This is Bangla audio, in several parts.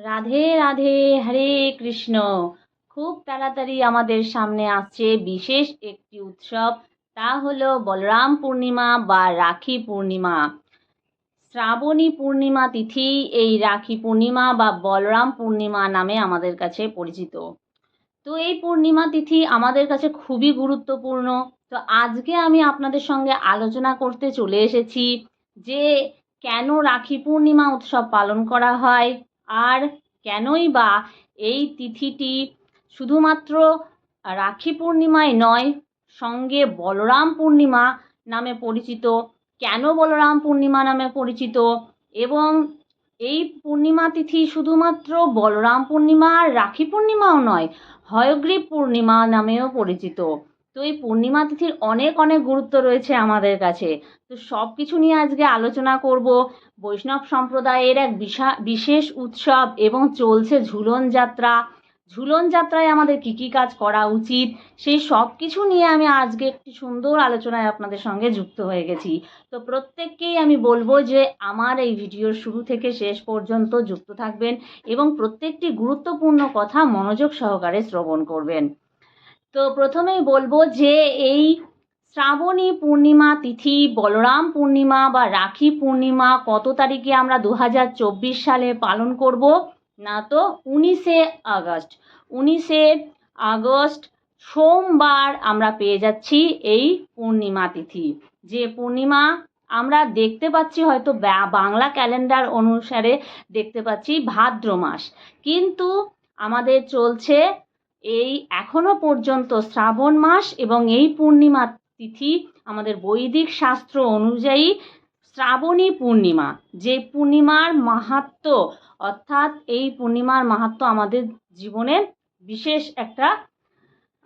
রাধে রাধে, হরে কৃষ্ণ। খুব তাড়াতাড়ি আমাদের সামনে আসছে বিশেষ একটি উৎসব, তা হলো বলরাম পূর্ণিমা বা রাখি পূর্ণিমা। শ্রাবণী পূর্ণিমা তিথি এই রাখি পূর্ণিমা বা বলরাম পূর্ণিমা নামে আমাদের কাছে পরিচিত। তো এই পূর্ণিমা তিথি আমাদের কাছে খুবই গুরুত্বপূর্ণ। তো আজকে আমি আপনাদের সঙ্গে আলোচনা করতে চলে এসেছি যে কেন রাখি পূর্ণিমা উৎসব পালন করা হয় আর কেনই বা এই তিথিটি শুধুমাত্র রাখি পূর্ণিমায় নয়, সঙ্গে বলরাম পূর্ণিমা নামে পরিচিত। কেন বলরাম পূর্ণিমা নামে পরিচিত? এবং এই পূর্ণিমা তিথি শুধুমাত্র বলরাম পূর্ণিমা আর রাখি পূর্ণিমাও নয়, হয়গ্রীব পূর্ণিমা নামেও পরিচিত। তো এই পূর্ণিমা তিথির অনেক অনেক গুরুত্ব রয়েছে আমাদের কাছে। তো সব কিছু নিয়ে আজকে আলোচনা করব বৈষ্ণব সম্প্রদায়ের এক বিশা বিশেষ উৎসব এবং চলছে ঝুলন যাত্রা। ঝুলন যাত্রায় আমাদের কী কী কাজ করা উচিত? সেই সব কিছু নিয়ে আমি আজকে একটি সুন্দর আলোচনায় আপনাদের সঙ্গে যুক্ত হয়ে গেছি। তো প্রত্যেককেই আমি বলব যে আমার এই ভিডিওর শুরু থেকে শেষ পর্যন্ত যুক্ত থাকবেন এবং প্রত্যেকটি গুরুত্বপূর্ণ কথা মনোযোগ সহকারে শ্রবণ করবেন। তো প্রথমেই বলব যে এই শ্রাবণী পূর্ণিমা তিথি, বলরাম পূর্ণিমা বা রাখি পূর্ণিমা কত তারিখে আমরা দু হাজার চব্বিশ সালে পালন করব? না তো, উনিশে আগস্ট। উনিশে আগস্ট সোমবার আমরা পেয়ে যাচ্ছি এই পূর্ণিমা তিথি। যে পূর্ণিমা আমরা দেখতে পাচ্ছি হয়তো বাংলা ক্যালেন্ডার অনুসারে দেখতে পাচ্ছি ভাদ্র মাস। কিন্তু আমাদের চলছে এই এখনও পর্যন্ত শ্রাবণ মাস এবং এই পূর্ণিমা তিথি আমাদের বৈদিক শাস্ত্র অনুযায়ী শ্রাবণী পূর্ণিমা, যে পূর্ণিমার মাহাত্ম, অর্থাৎ এই পূর্ণিমার মাহাত্ম আমাদের জীবনে বিশেষ একটা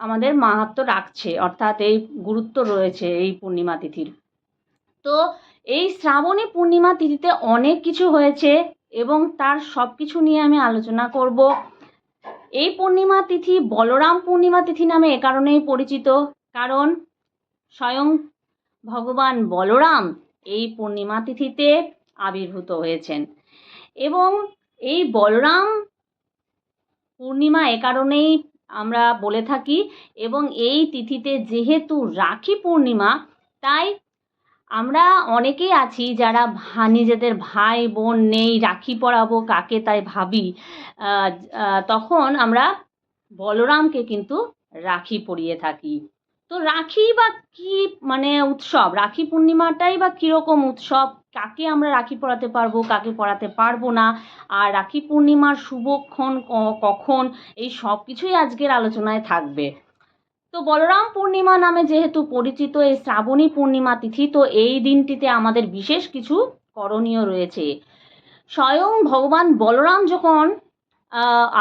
আমাদের মাহাত্ম রাখছে, অর্থাৎ এই গুরুত্ব রয়েছে এই পূর্ণিমা তিথির। তো এই শ্রাবণী পূর্ণিমা তিথিতে অনেক কিছু হয়েছে এবং তার সব কিছু নিয়ে আমি আলোচনা করব। এই পূর্ণিমা তিথি বলরাম পূর্ণিমা তিথি নামে এ কারণেই পরিচিত। কারণ স্বয়ং ভগবান বলরাম এই পূর্ণিমা তিথিতে আবির্ভূত হয়েছেন। এবং এই বলরাম পূর্ণিমা এ কারণেই আমরা বলে থাকি, এবং এই তিথিতে যেহেতু রাখি পূর্ণিমা, তাই আমরা অনেকেই আছি যারা ভা, নিজেদের ভাই বোন নেই, রাখি পরাবো কাকে তাই ভাবি তখন আমরা বলরামকে কিন্তু রাখি পরিয়ে থাকি। তো রাখি বা কি মানে উৎসব? রাখি পূর্ণিমাটাই বা কীরকম উৎসব? কাকে আমরা রাখি পরাতে পারব, কাকে পরাতে পারব না? আর রাখি পূর্ণিমার শুভক্ষণ কখন? এই সব কিছুই আজকের আলোচনায় থাকবে। তো বলরাম পূর্ণিমা নামে যেহেতু পরিচিত এই শ্রাবণী পূর্ণিমা তিথি, তো এই দিনটিতে আমাদের বিশেষ কিছু করণীয় রয়েছে। স্বয়ং ভগবান বলরাম যখন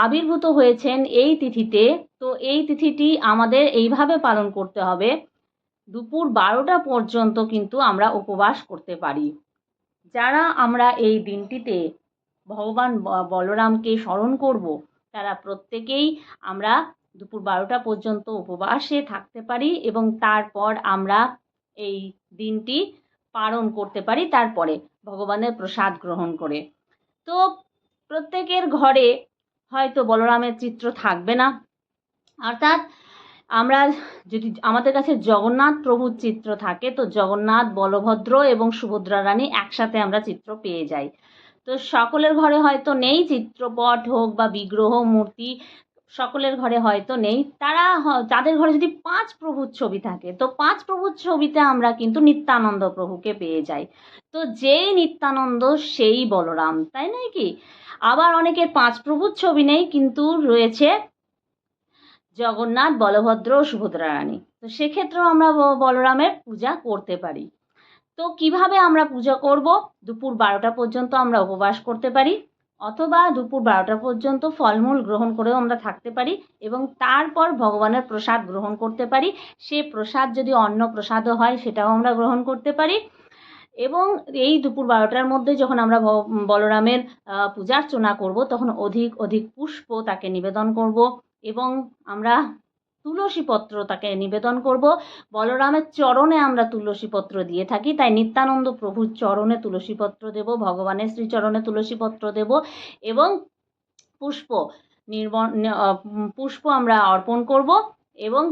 আবির্ভূত হয়েছেন এই তিথিতে, তো এই তিথিটি আমাদের এইভাবে পালন করতে হবে। দুপুর বারোটা পর্যন্ত কিন্তু আমরা উপবাস করতে পারি। যারা আমরা এই দিনটিতে ভগবান বলরামকে স্মরণ করব, তারা প্রত্যেকেই আমরা দুপুর বারোটা পর্যন্ত উপবাসে থাকতে পারি এবং তারপর আমরা এই দিনটি পালন করতে পারি, তারপরে ভগবানের প্রসাদ গ্রহণ করে। তো প্রত্যেকের ঘরে হয়তো বলরামের চিত্র থাকবে না। অর্থাৎ আমরা যদি আমাদের কাছে জগন্নাথ প্রভুর চিত্র থাকে, তো জগন্নাথ, বলভদ্র এবং সুভদ্রা রানী একসাথে আমরা চিত্র পেয়ে যাই। তো সকলের ঘরে হয়তো নেই, চিত্রপট হোক বা বিগ্রহ, মূর্তি সকলের ঘরে হয়তো নেই। তারা তাদের ঘরে যদি পাঁচ প্রভুর ছবি থাকে, তো পাঁচ প্রভুর ছবিতে আমরা কিন্তু নিত্যানন্দ প্রভুকে পেয়ে যাই। তো যেই নিত্যানন্দ, সেই বলরাম, তাই নয় কি? আবার অনেকের পাঁচ প্রভুর ছবি নেই, কিন্তু রয়েছে জগন্নাথ, বলভদ্র ও সুভদ্রা রানী। তো সেক্ষেত্রেও আমরা বলরামের পূজা করতে পারি। তো কীভাবে আমরা পূজা করব? দুপুর বারোটা পর্যন্ত আমরা উপবাস করতে পারি। অথবা দুপুর বারোটা পর্যন্ত ফলমূল গ্রহণ করেও আমরা থাকতে পারি এবং তারপর ভগবানের প্রসাদ গ্রহণ করতে পারি। সে প্রসাদ যদি অন্ন প্রসাদও হয়, সেটাও আমরা গ্রহণ করতে পারি। এবং এই দুপুর বারোটার মধ্যে যখন আমরা বলরামের পূজার্চনা করব, তখন অধিক অধিক পুষ্প তাকে নিবেদন করব এবং আমরা তুলসী পত্র তাকে নিবেদন করব। বলরামের চরণে আমরা তুলসী পত্র দিয়ে থাকি তাই নিত্যানন্দ প্রভুর চরণে তুলসী পত্র দেব ভগবানের শ্রীচরণে তুলসী পত্র দেব এবং পুষ্প উম, পুষ্প আমরা অর্পণ করব এবং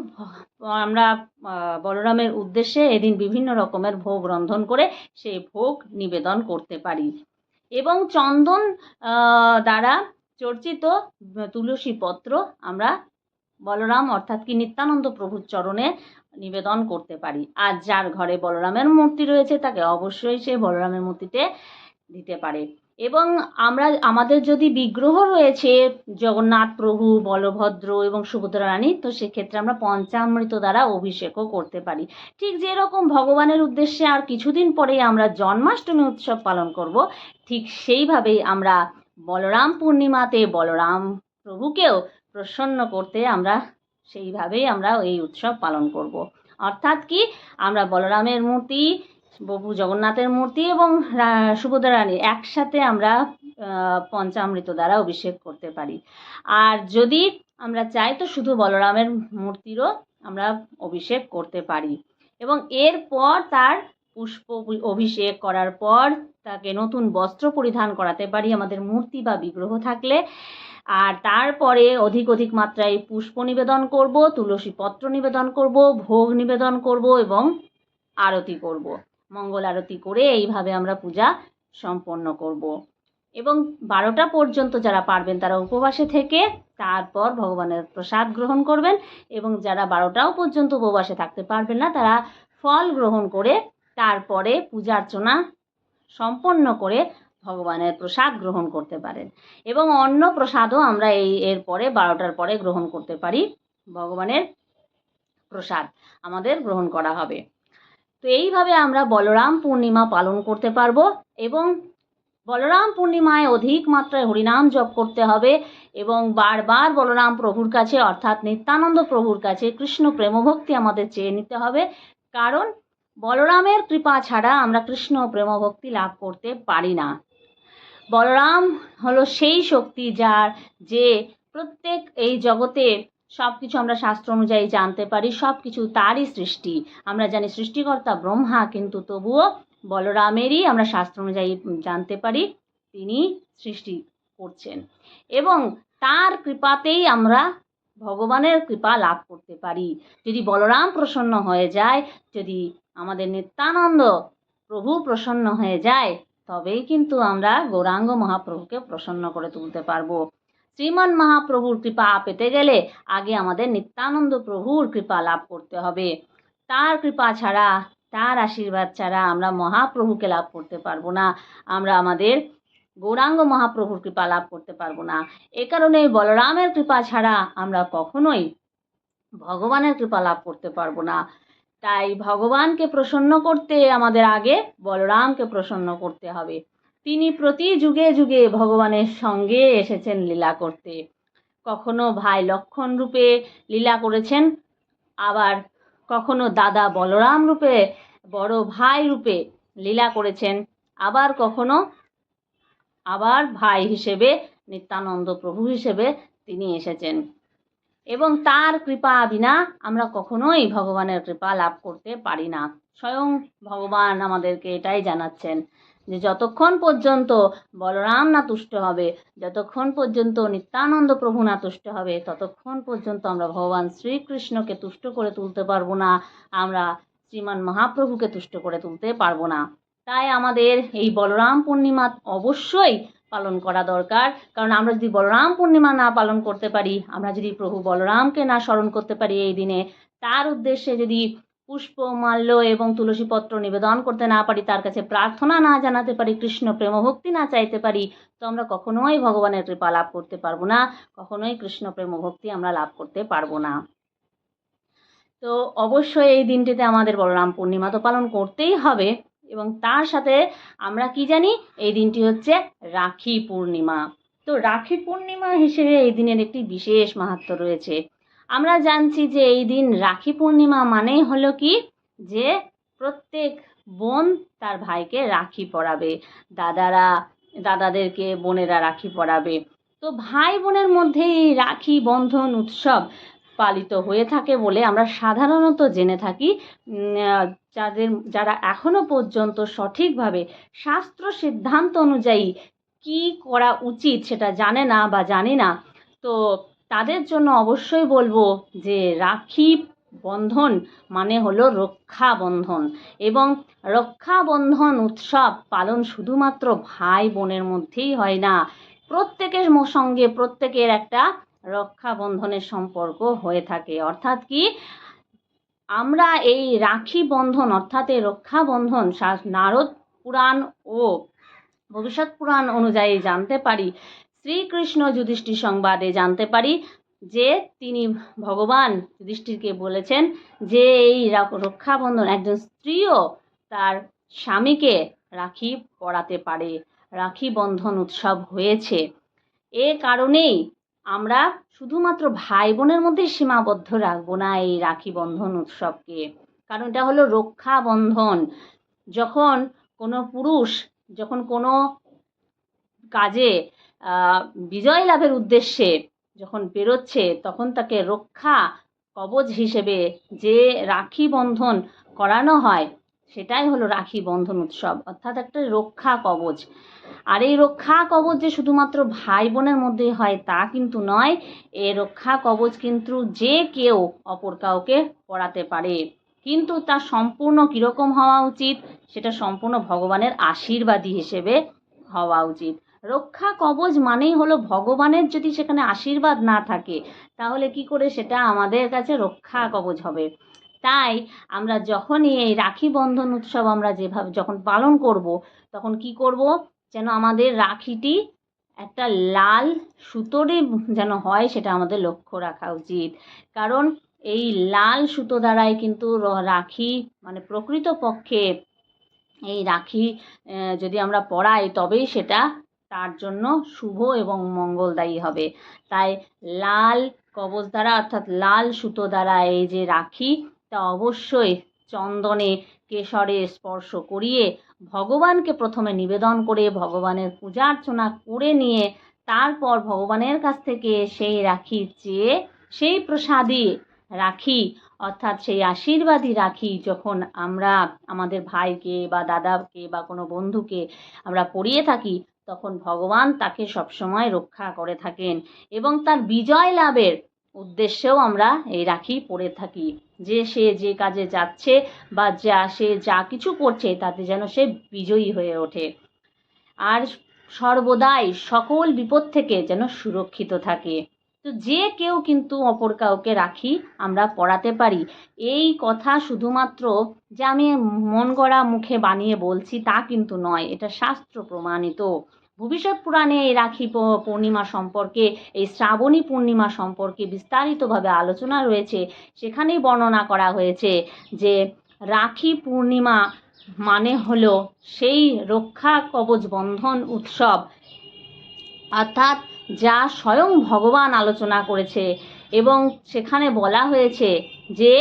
আমরা বলরামের উদ্দেশ্যে এদিন বিভিন্ন রকমের ভোগ রন্ধন করে সেই ভোগ নিবেদন করতে পারি। এবং চন্দন দ্বারা চর্চিত তুলসী পত্র আমরা বলরাম অর্থাৎ কি নিত্যানন্দ প্রভুর চরণে নিবেদন করতে পারি। আর যার ঘরে বলরামের মূর্তি রয়েছে, তাকে অবশ্যই সে বলরামের মূর্তিতে দিতে পারে। এবং আমরা, আমাদের যদি বিগ্রহ রয়েছে, জগন্নাথ প্রভু, বলভদ্র এবং সুভদ্রা রানী, তো সেক্ষেত্রে আমরা পঞ্চামৃত দ্বারা অভিষেকও করতে পারি। ঠিক যেরকম ভগবানের উদ্দেশ্যে আর কিছুদিন পরেই আমরা জন্মাষ্টমী উৎসব পালন করব, ঠিক সেইভাবেই আমরা বলরাম পূর্ণিমাতে বলরাম প্রভুকেও প্রসন্ন করতে আমরা সেইভাবেই আমরা এই উৎসব পালন করব। অর্থাৎ কি? আমরা বলরামের মূর্তি প্রভু জগন্নাথের মূর্তি এবং সুভদ্রা রানী একসাথে আমরা পঞ্চামৃত দ্বারা অভিষেক করতে পারি। আর যদি আমরা চাই তো শুধু বলরামের মূর্তিরও আমরা অভিষেক করতে পারি। এবং এরপর তার পুষ্প অভিষেক করার পর তাকে নতুন বস্ত্র পরিধান করাতে পারি। আমাদের মূর্তি বা বিগ্রহ থাকলে আর তারপরে অধিক অধিক মাত্রায় পুষ্প নিবেদন করব, তুলসী পত্র নিবেদন করব, ভোগ নিবেদন করব এবং আরতি করব। মঙ্গল আরতি করে এইভাবে আমরা পূজা সম্পন্ন করব। এবং বারোটা পর্যন্ত যারা পারবেন তারা উপবাসে থেকে তারপর ভগবানের প্রসাদ গ্রহণ করবেন এবং যারা বারোটাও পর্যন্ত উপবাসে থাকতে পারবেন না তারা ফল গ্রহণ করে তারপরে পূজা অর্চনা সম্পন্ন করে ভগবানের প্রসাদ গ্রহণ করতে পারেন। এবং অন্য প্রসাদও আমরা এই এর পরে, বারোটার পরে গ্রহণ করতে পারি ভগবানের প্রসাদ আমাদের গ্রহণ করা হবে। তো এইভাবে আমরা বলরাম পূর্ণিমা পালন করতে পারব এবং বলরাম পূর্ণিমায় অধিক মাত্রায় হরিনাম জপ করতে হবে এবং বারবার বলরাম প্রভুর কাছে অর্থাৎ নিত্যানন্দ প্রভুর কাছে কৃষ্ণ প্রেমভক্তি আমাদের চেয়ে নিতে হবে। কারণ বলরামের কৃপা ছাড়া আমরা কৃষ্ণ প্রেমভক্তি লাভ করতে পারি না। বলরাম হলো সেই শক্তি যার যে প্রত্যেক এই জগতে সব কিছু আমরা শাস্ত্র অনুযায়ী জানতে পারি সব কিছু তারই সৃষ্টি। আমরা জানি সৃষ্টিকর্তা ব্রহ্মা, কিন্তু তবুও বলরামেরই আমরা শাস্ত্র অনুযায়ী জানতে পারি তিনি সৃষ্টি করছেন। এবং তার কৃপাতেই আমরা ভগবানের কৃপা লাভ করতে পারি। যদি বলরাম প্রসন্ন হয়ে যায়, যদি আমাদের নিত্যানন্দ প্রভু প্রসন্ন হয়ে যায় তবেই কিন্তু আমরা গৌরাঙ্গ মহাপ্রভুকে প্রসন্ন করে তুলতে পারব। শ্রীমান মহাপ্রভুর কৃপা পেতে গেলে আগে আমাদের নিত্যানন্দ প্রভুর কৃপা লাভ করতে হবে। তার কৃপা ছাড়া, তার আশীর্বাদ ছাড়া আমরা মহাপ্রভুকে লাভ করতে পারব না। আমরা আমাদের গৌরাঙ্গ মহাপ্রভুর কৃপা লাভ করতে পারব না। এ কারণে বলরামের কৃপা ছাড়া আমরা কখনোই ভগবানের কৃপা লাভ করতে পারব না। তাই ভগবানকে প্রসন্ন করতে আমাদের আগে বলরামকে প্রসন্ন করতে হবে। তিনি প্রতি যুগে যুগে ভগবানের সঙ্গে এসেছেন লীলা করতে। কখনো ভাই লক্ষণ রূপে লীলা করেছেন, আবার কখনো দাদা বলরাম রূপে, বড় ভাই রূপে লীলা করেছেন, আবার কখনো আবার ভাই হিসেবে নিত্যানন্দ প্রভু হিসেবে তিনি এসেছেন। এবং তার কৃপা বিনা আমরা কখনোই ভগবানের কৃপা লাভ করতে পারি না। স্বয়ং ভগবান আমাদেরকে এটাই জানাচ্ছেন যে যতক্ষণ পর্যন্ত বলরাম না তুষ্ট হবে, যতক্ষণ পর্যন্ত নিত্যানন্দ প্রভু না তুষ্ট হবে, ততক্ষণ পর্যন্ত আমরা ভগবান শ্রীকৃষ্ণকে তুষ্ট করে তুলতে পারব না, আমরা শ্রীমান মহাপ্রভুকে তুষ্ট করে তুলতে পারব না। তাই আমাদের এই বলরাম পূর্ণিমা অবশ্যই পালন করা দরকার। কারণ আমরা যদি বলরাম পূর্ণিমা না পালন করতে পারি, আমরা যদি প্রভু বলরামকে না স্মরণ করতে পারি এই দিনে, তার উদ্দেশ্যে যদি পুষ্প, মাল্য এবং তুলসী পত্র নিবেদন করতে না পারি, তার কাছে প্রার্থনা না জানাতে পারি, কৃষ্ণ প্রেমভক্তি না চাইতে পারি, তো আমরা কখনোই ভগবানের কৃপা লাভ করতে পারব না, কখনোই কৃষ্ণ প্রেমভক্তি আমরা লাভ করতে পারব না। তো অবশ্যই এই দিনটিতে আমাদের বলরাম পূর্ণিমা তো পালন করতেই হবে। এবং তার সাথে আমরা কি জানি, এই দিনটি হচ্ছে রাখি পূর্ণিমা। তো রাখি পূর্ণিমা হিসেবে এই দিনের একটি বিশেষ মাহাত্ম রয়েছে। আমরা জানছি যে এই দিন রাখি পূর্ণিমা মানেই হলো কি? যে প্রত্যেক বোন তার ভাইকে রাখি পরাবে। দাদারা, দাদাদেরকে বোনেরা রাখি পরাবে। তো ভাই বোনের মধ্যে এই রাখি বন্ধন উৎসব পালিত হয়ে থাকে বলে আমরা সাধারণত জেনে থাকি। যাদের, যারা এখনও পর্যন্ত সঠিকভাবে শাস্ত্র সিদ্ধান্ত অনুযায়ী কি করা উচিত সেটা জানে না বা জানি না, তো তাদের জন্য অবশ্যই বলব যে রাখি বন্ধন মানে হলো রক্ষাবন্ধন এবং রক্ষাবন্ধন উৎসব পালন শুধুমাত্র ভাই বোনের মধ্যেই হয় না। প্রত্যেকের সঙ্গে প্রত্যেকের একটা রক্ষাবন্ধনের সম্পর্ক হয়ে থাকে। অর্থাৎ কি? আমরা এই রাখি বন্ধন, অর্থাৎ এই রক্ষাবন্ধন নারদ পুরাণ ও ভবিষ্যৎ পুরাণ অনুযায়ী জানতে পারি। শ্রীকৃষ্ণ যুধিষ্ঠির সংবাদে জানতে পারি যে তিনি ভগবান যুধিষ্ঠিরকে বলেছেন যে এই রক্ষাবন্ধন একজন স্ত্রীও তার স্বামীকে রাখি পড়াতে পারে। রাখি বন্ধন উৎসব হয়েছে। এ কারণেই আমরা শুধুমাত্র ভাই বোনের মধ্যেই সীমাবদ্ধ রাখব না এই রাখি বন্ধন উৎসবকে। কারণ এটা হলো রক্ষা বন্ধন। যখন কোনো পুরুষ, যখন কোনো কাজে বিজয় লাভের উদ্দেশ্যে যখন বেরোচ্ছে, তখন তাকে রক্ষা কবচ হিসেবে যে রাখি বন্ধন করানো হয়, সেটাই হলো রাখি বন্ধন উৎসব। অর্থাৎ একটা রক্ষা কবচ আর এই রক্ষা কবচ যে শুধুমাত্র ভাই বোনের মধ্যে হয় তা কিন্তু নয়, এ রক্ষা কবচ কিন্তু যে কেউ অপর কাউকে পড়াতে পারে। কিন্তু তা সম্পূর্ণ কীরকম হওয়া উচিত? সেটা সম্পূর্ণ ভগবানের আশীর্বাদী হিসেবে হওয়া উচিত। রক্ষা কবচ মানেই হলো ভগবানের যদি সেখানে আশীর্বাদ না থাকে, তাহলে কি করে সেটা আমাদের কাছে রক্ষা কবচ হবে? তাই আমরা যখনই এই রাখি বন্ধন উৎসব আমরা যেভাবে যখন পালন করব, তখন কি করব? যেন আমাদের রাখিটি একটা লাল সুতোরই যেন হয় সেটা আমাদের লক্ষ্য রাখা উচিত। কারণ এই লাল সুতো দ্বারাই কিন্তু রাখি মানে প্রকৃতপক্ষে এই রাখি যদি আমরা পরাই তবেই সেটা তার জন্য শুভ এবং মঙ্গলদায়ী হবে। তাই লাল কবচ দ্বারা অর্থাৎ লাল সুতো দ্বারা এই যে রাখি, তা অবশ্যই চন্দনে কেশরে স্পর্শ করিয়ে ভগবানকে প্রথমে নিবেদন করে ভগবানের পূজা অর্চনা করে নিয়ে তারপর ভগবানের কাছ থেকে সেই রাখি চেয়ে, সেই প্রসাদী রাখি, অর্থাৎ সেই আশীর্বাদই রাখি যখন আমরা আমাদের ভাইকে বা দাদাকে বা কোনো বন্ধুকে আমরা পরিয়ে থাকি, তখন ভগবান তাকে সবসময় রক্ষা করে থাকেন এবং তার বিজয় লাভের উদ্দেশ্যেও আমরা এই রাখি পরে থাকি। যে সে যে কাজে যাচ্ছে বা যা সে যা কিছু করছে, তাতে যেন সে বিজয়ী হয়ে ওঠে। আর সর্বদাই সকল বিপদ থেকে যেন সুরক্ষিত থাকে। তো যে কেউ কিন্তু অপর কাউকে রাখি আমরা পড়াতে পারি। এই কথা শুধুমাত্র যে আমি মন গড়া মুখে বানিয়ে বলছি তা কিন্তু নয়, এটা শাস্ত্র প্রমাণিত। ভবিষ্যৎ পুরাণে এই রাখি পূর্ণিমা সম্পর্কে, এই শ্রাবণী পূর্ণিমা সম্পর্কে বিস্তারিতভাবে আলোচনা রয়েছে। সেখানেই বর্ণনা করা হয়েছে যে, রাখি পূর্ণিমা মানে হলো সেই রক্ষা কবচ বন্ধন উৎসব, অর্থাৎ যা স্বয়ং ভগবান আলোচনা করেছে। এবং সেখানে বলা হয়েছে যে,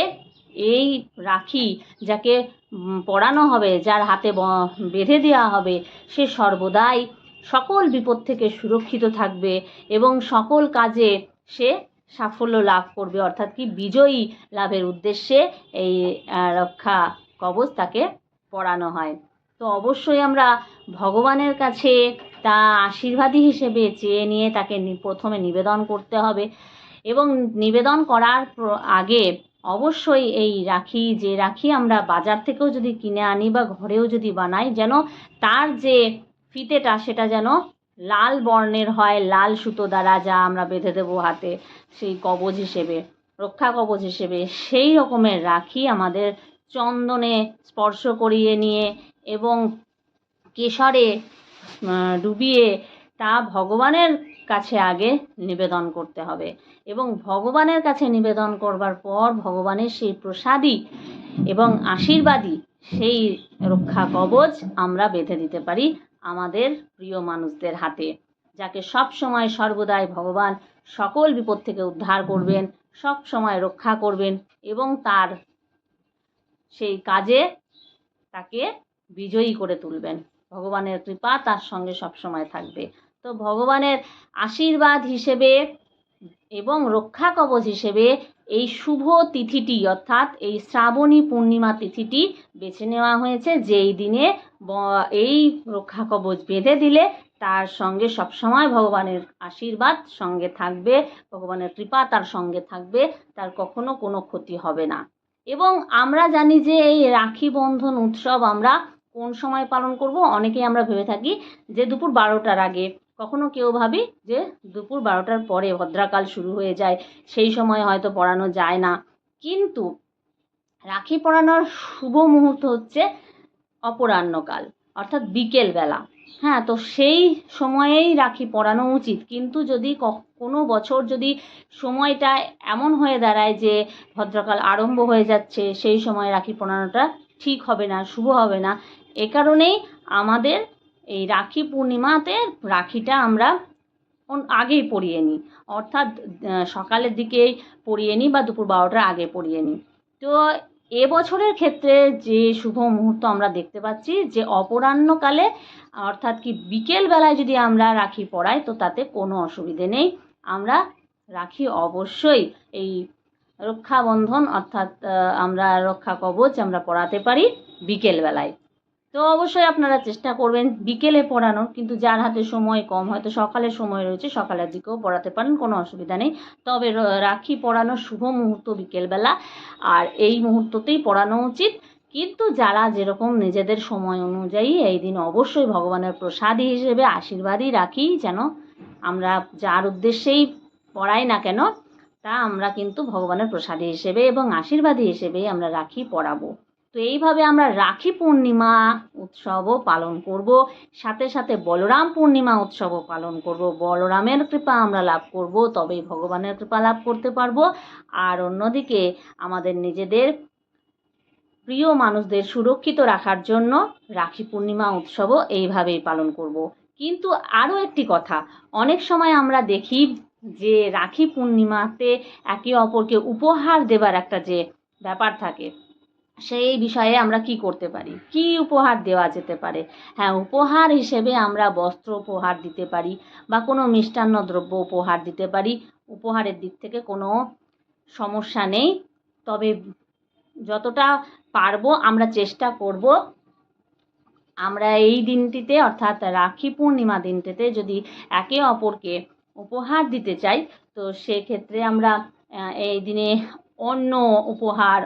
এই রাখি যাকে পড়ানো হবে, যার হাতে বেঁধে দেওয়া হবে, সে সর্বদাই সকল বিপদ থেকে সুরক্ষিত থাকবে এবং সকল কাজে সে সাফল্য লাভ করবে। অর্থাৎ কি বিজয়ী লাভের উদ্দেশ্যে এই রক্ষা কবচ তাকে পরানো হয়। তো অবশ্যই আমরা ভগবানের কাছে তা আশীর্বাদী হিসেবে চেয়ে নিয়ে তাকে প্রথমে নিবেদন করতে হবে এবং নিবেদন করার আগে অবশ্যই এই রাখি, যে রাখি আমরা বাজার থেকেও যদি কিনে আনি বা ঘরেও যদি বানাই, যেন তার যে ফিতেটা সেটা যেন লাল বর্ণের হয়, লাল সুতো দ্বারা যা আমরা বেঁধে দেবো হাতে, সেই কবজ হিসেবে, রক্ষা কবচ হিসেবে, সেই রকমের রাখি আমাদের চন্দনে স্পর্শ করিয়ে নিয়ে এবং কেশরে ডুবিয়ে তা ভগবানের কাছে আগে নিবেদন করতে হবে। এবং ভগবানের কাছে নিবেদন করবার পর ভগবানের সেই প্রসাদী এবং আশীর্বাদী সেই রক্ষা কবচ আমরা বেঁধে দিতে পারি। আমাদের প্রিয় মানুষদের হাতে, যাকে সব সময় সর্বদাই ভগবান সকল বিপদ থেকে উদ্ধার করবেন, সব সময় রক্ষা করবেন এবং তার সেই কাজে তাকে বিজয়ী করে তুলবেন। ভগবানের কৃপা তার সঙ্গে সব সময় থাকবে। তো ভগবানের আশীর্বাদ হিসেবে এবং রক্ষা কবচ হিসেবে এই শুভ তিথিটি, অর্থাৎ এই শ্রাবণী পূর্ণিমা তিথিটি বেছে নেওয়া হয়েছে। যেই দিনে এই রক্ষা কবচ বেঁধে দিলে তার সঙ্গে সবসময় ভগবানের আশীর্বাদ সঙ্গে থাকবে, ভগবানের কৃপা তার সঙ্গে থাকবে, তার কখনো কোনো ক্ষতি হবে না। এবং আমরা জানি যে এই রাখি বন্ধন উৎসব আমরা কোন সময় পালন করব? অনেকেই আমরা ভেবে থাকি যে দুপুর বারোটার আগে। কখনো কেউ ভাবি যে দুপুর বারোটার পরে ভদ্রাকাল শুরু হয়ে যায়, সেই সময় হয়তো পড়ানো যায় না। কিন্তু রাখি পরানোর শুভ মুহূর্ত হচ্ছে অপরাহ্নকাল অর্থাৎ বিকেলবেলা হ্যাঁ তো সেই সময়েই রাখি পড়ানো উচিত। কিন্তু যদি কোনো বছর যদি সময়টা এমন হয়ে দাঁড়ায় যে ভদ্রকাল আরম্ভ হয়ে যাচ্ছে, সেই সময় রাখি পরানোটা ঠিক হবে না, শুভ হবে না, এ কারণেই আমাদের এই রাখি পূর্ণিমাতে রাখিটা আমরা আগেই পরিয়ে নিই। অর্থাৎ সকালের দিকেই পরিয়ে নিই বা দুপুর বারোটার আগে পরিয়ে নিই। তো এবছরের ক্ষেত্রে যে শুভ মুহূর্ত আমরা দেখতে পাচ্ছি যে অপরাহ্নকালে, অর্থাৎ কি বিকেল বেলায় যদি আমরা রাখি পরাই তো তাতে কোনো অসুবিধে নেই। আমরা রাখি অবশ্যই এই রক্ষাবন্ধন, অর্থাৎ আমরা রক্ষা কবচ আমরা পড়াতে পারি বিকেল বেলায় তো অবশ্যই আপনারা চেষ্টা করবেন বিকেলে পড়ানোর, কিন্তু যার হাতে সময় কম, হয়তো সকালের সময় রয়েছে, সকালের দিকেও পড়াতে পারেন, কোনো অসুবিধা নেই। তবে রাখি পড়ানোর শুভ মুহূর্ত বিকেলবেলা, আর এই মুহূর্ততেই পড়ানো উচিত। কিন্তু যারা যেরকম নিজেদের সময় অনুযায়ী এই দিন অবশ্যই ভগবানের প্রসাদী হিসেবে আশীর্বাদই রাখি, যেন আমরা যার উদ্দেশ্যেই পড়াই না কেন, তা আমরা কিন্তু ভগবানের প্রসাদী হিসেবে এবং আশীর্বাদী হিসেবেই আমরা রাখি, পড়াবো। তো এইভাবে আমরা রাখি পূর্ণিমা উৎসবও পালন করব। সাথে সাথে বলরাম পূর্ণিমা উৎসবও পালন করব। বলরামের কৃপা আমরা লাভ করব, তবেই ভগবানের কৃপা লাভ করতে পারব। আর অন্যদিকে আমাদের নিজেদের প্রিয় মানুষদের সুরক্ষিত রাখার জন্য রাখি পূর্ণিমা উৎসবও এইভাবেই পালন করব। কিন্তু আরও একটি কথা, অনেক সময় আমরা দেখি যে রাখি পূর্ণিমাতে একে অপরকে উপহার দেবার একটা যে ব্যাপার থাকে সেই বিষয়ে আমরা কি করতে পারি? কি উপহার দেওয়া যেতে পারে? হ্যাঁ উপহার হিসেবে আমরা বস্ত্র উপহার দিতে পারি বা কোনো মিষ্টান্ন দ্রব্য উপহার দিতে পারি। উপহারের দিক থেকে কোনো সমস্যা নেই। তবে যতটা পারব আমরা চেষ্টা করব। আমরা এই দিনটিতে অর্থাৎ রাখি পূর্ণিমা দিনটিতে যদি একে অপরকে উপহার দিতে চাই, তো সেক্ষেত্রে আমরা এই দিনে অন্য উপহার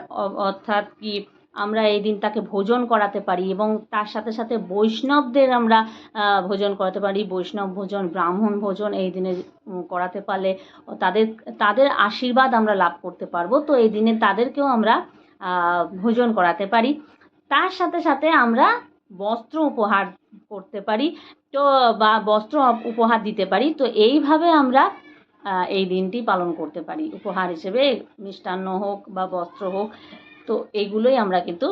অর্থাৎ কি আমরা এই দিন তাকে ভোজন করাতে পারি এবং তার সাথে সাথে বৈষ্ণবদের আমরা ভোজন করাতে পারি। বৈষ্ণব ভোজন, ব্রাহ্মণ ভোজন এই দিনে করাতে পারলে তাদের তাদের আশীর্বাদ আমরা লাভ করতে পারব। তো এই দিনে তাদেরকেও আমরা ভোজন করাতে পারি। তার সাথে সাথে আমরা বস্ত্র উপহার করতে পারি। তো, বা বস্ত্র উপহার দিতে পারি। তো এইভাবে আমরা এই দিনটি পালন করতে পারি। উপহার হিসেবে মিষ্টান্ন হোক বা বস্ত্র হোক, তো এইগুলোই আমরা কিন্তু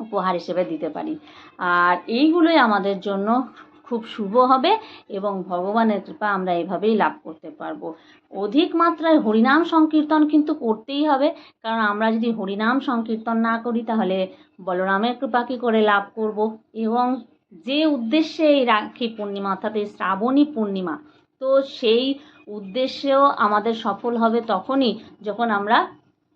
উপহার হিসেবে দিতে পারি। আর এইগুলোই আমাদের জন্য খুব শুভ হবে এবং ভগবানের কৃপা আমরা এভাবেই লাভ করতে পারব। অধিক মাত্রায় হরিনাম সংকীর্তন কিন্তু করতেই হবে, কারণ আমরা যদি হরিনাম সংকীর্তন না করি, তাহলে বলরামের কৃপা কী করে লাভ করব? এবং যে উদ্দেশ্যে এই রাখি পূর্ণিমা অর্থাৎ এই শ্রাবণী পূর্ণিমা, তো সেই উদ্দেশ্যেও আমাদের সফল হবে তখনই যখন আমরা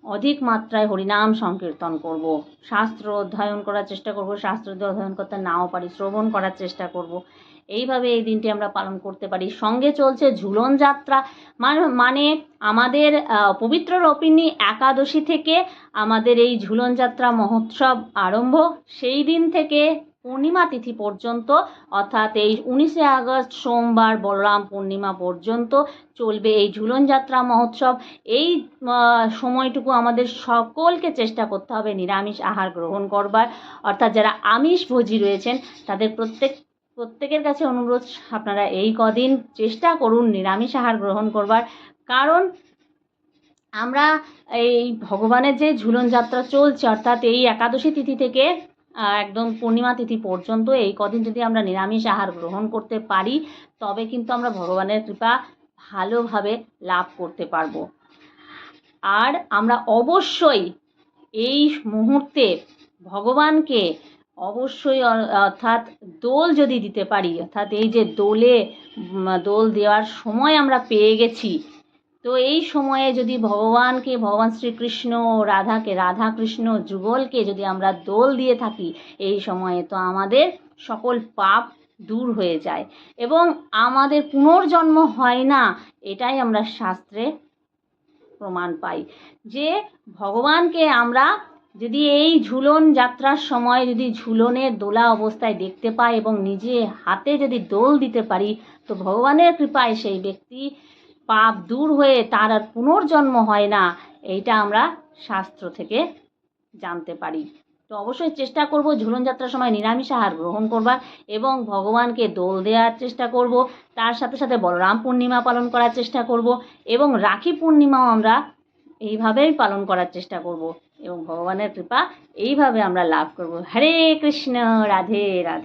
অধিক মাত্রায় হরিনাম সংকীর্তন করব। শাস্ত্র অধ্যয়ন করার চেষ্টা করব, শাস্ত্র অধ্যয়ন করতে নাও পারি, শ্রবণ করার চেষ্টা করব। এইভাবে এই দিনটি আমরা পালন করতে পারি। সঙ্গে চলছে ঝুলন যাত্রা। মানে- আমাদের পবিত্র রপিনী একাদশী থেকে আমাদের এই ঝুলন যাত্রা মহোৎসব আরম্ভ। সেই দিন থেকে পূর্ণিমা তিথি পর্যন্ত, অর্থাৎ এই উনিশে আগস্ট সোমবার বলরাম পূর্ণিমা পর্যন্ত চলবে এই ঝুলন যাত্রা মহোৎসব। এই সময়টুকু আমাদের সকলকে চেষ্টা করতে হবে নিরামিষ আহার গ্রহণ করবার। অর্থাৎ যারা আমিষ ভোজী রয়েছেন, তাদের প্রত্যেক, প্রত্যেকের কাছে অনুরোধ, আপনারা এই কদিন চেষ্টা করুন নিরামিষ আহার গ্রহণ করবার। কারণ আমরা এই ভগবানের যে ঝুলন যাত্রা চলছে, অর্থাৎ এই একাদশী তিথি থেকে একদম পূর্ণিমা তিথি পর্যন্ত এই কদিন যদি আমরা নিরামিষ আহার গ্রহণ করতে পারি, তবে কিন্তু আমরা ভগবানের কৃপা ভালোভাবে লাভ করতে পারব। আর আমরা অবশ্যই এই মুহূর্তে ভগবানকে অবশ্যই অর্থাৎ দোল যদি দিতে পারি, অর্থাৎ এই যে দোলে দোল দেওয়ার সময় আমরা পেয়ে গেছি তো এই সময়ে যদি ভগবানকে, ভগবান শ্রীকৃষ্ণ, রাধাকে রাধা কৃষ্ণ যুগলকে যদি আমরা দোল দিয়ে থাকি, এই সময়ে তো আমাদের সকল পাপ দূর হয়ে যায়। এবং আমাদের পুনর্জন্ম হয় না, এটাই আমরা শাস্ত্রে প্রমাণ পাই। যে ভগবানকে আমরা যদি এই ঝুলন যাত্রার সময় যদি ঝুলনের দোলা অবস্থায় দেখতে পাই এবং নিজে হাতে যদি দোল দিতে পারি, তো ভগবানের কৃপায় সেই ব্যক্তি পাপ দূর হয়ে তার আর পুনর্জন্ম হয় না, এইটা আমরা শাস্ত্র থেকে জানতে পারি। তো অবশ্যই চেষ্টা করব ঝুলন যাত্রার সময় নিরামিষ আহার গ্রহণ করবার এবং ভগবানকে দোল দেওয়ার চেষ্টা করব, তার সাথে সাথে বলরাম পূর্ণিমা পালন করার চেষ্টা করব এবং রাখি পূর্ণিমাও আমরা এইভাবেই পালন করার চেষ্টা করব এবং ভগবানের কৃপা এইভাবে আমরা লাভ করব। হরে কৃষ্ণ, রাধে রাধে।